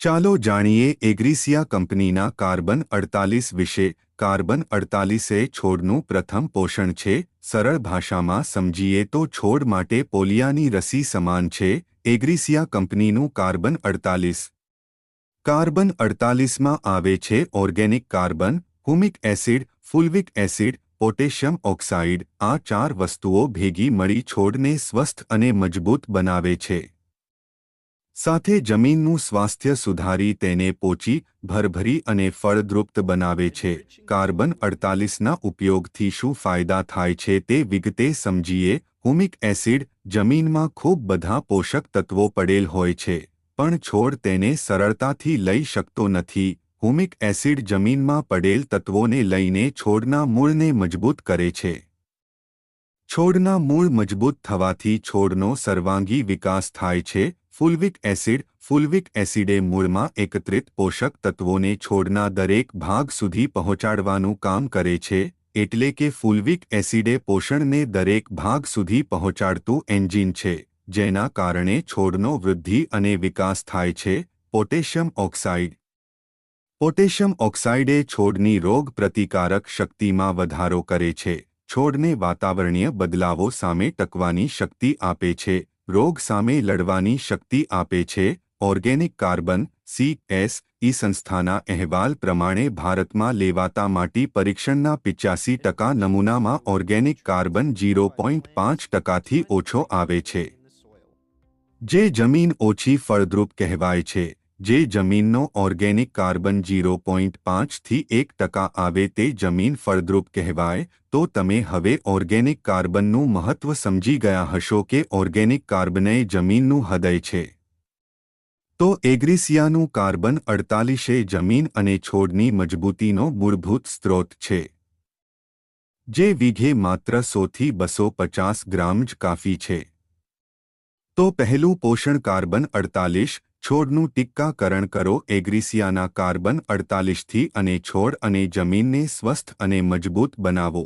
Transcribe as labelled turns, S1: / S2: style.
S1: ચાલો જાણીએ એગ્રીસિયા કંપનીના કાર્બન અડતાલીસ વિશે. કાર્બન અડતાલીસ છોડનું પ્રથમ પોષણ છે. સરળ ભાષામાં સમજીએ તો છોડ માટે પોલિયાની રસી સમાન છે. એગ્રીસિયા કંપનીનું કાર્બન અડતાલીસ. કાર્બન અડતાલીસમાં આવે છે organic carbon, humic acid, fulvic acid, potassium oxide. આ ચાર વસ્તુઓ ભેગી મળી છોડને સ્વસ્થ અને મજબૂત બનાવે છે. સાથે જમીનનું સ્વાસ્થ્ય સુધારી તેને પોચી, ભરભરી અને ફળદ્રુપ્ત બનાવે છે. કાર્બન અડતાલીસના ઉપયોગથી શું ફાયદા થાય છે તે વિગતે સમજીએ. હુમિક એસિડ જમીનમાં ખૂબ બધા પોષક તત્વો પડેલ હોય છે, પણ છોડ તેને સરળતાથી લઈ શકતો નથી. હુમિક એસિડ જમીનમાં પડેલ તત્વોને લઈને છોડના મૂળને મજબૂત કરે છે. છોડના મૂળ મજબૂત થવાથી છોડનો સર્વાંગી વિકાસ થાય છે ફુલ્વિક એસિડ, ફુલવિક એસિડે મૂળમાં એકત્રિત પોષક તત્વોને છોડના દરેક ભાગ સુધી પહોંચાડવાનું કામ કરે છે, એટલે કે ફુલવિક એસિડે પોષણને દરેક ભાગ સુધી પહોંચાડતું એન્જિન છે, જેના કારણે છોડનો વૃદ્ધિ અને વિકાસ થાય છે, પોટેશિયમ ઓક્સાઇડ. પોટેશિયમ ઓક્સાઇડે છોડની રોગ પ્રતિકારક શક્તિમાં વધારો કરે છે, છોડને વાતાવરણીય બદલાવો સામે ટકવાની શક્તિ આપે છે રોગ સામે લડવાની શક્તિ આપે છે. ઓર્ગેનિક કાર્બન સીએસ ઈ સંસ્થાના અહેવાલ પ્રમાણે ભારતમાં લેવાતા માટી પરીક્ષણના પિચ્યાસી ટકા નમૂનામાં ઓર્ગેનિક કાર્બન ઝીરો પોઈન્ટ પાંચ ટકાથી ઓછો આવે છે. જે જમીન ઓછી ફળદ્રુપ કહેવાય છે. જે જમીનનો ઓર્ગેનિક કાર્બન ઝીરો પોઈન્ટ પાંચથી એક ટકા આવે તે જમીન ફળદ્રુપ કહેવાય, તો તમે હવે ઓર્ગેનિક કાર્બનનું મહત્વ સમજી ગયા હશો કે ઓર્ગેનિક કાર્બને જમીનનું હૃદય છે. તો એગ્રીસિયાનું કાર્બન અડતાલીસે જમીન અને છોડની મજબૂતીનો મૂળભૂત સ્ત્રોત છે. જે વીઘે માત્ર સોથી બસો પચાસ ગ્રામ જ કાફી છે. તો પહેલું પોષણ કાર્બન અડતાલીસ છોડનું ટીક્કાકરણ કરો. એગ્રીસિયાના કાર્બન અડતાલીસથી અને છોડ અને જમીનને સ્વસ્થ અને મજબૂત બનાવો.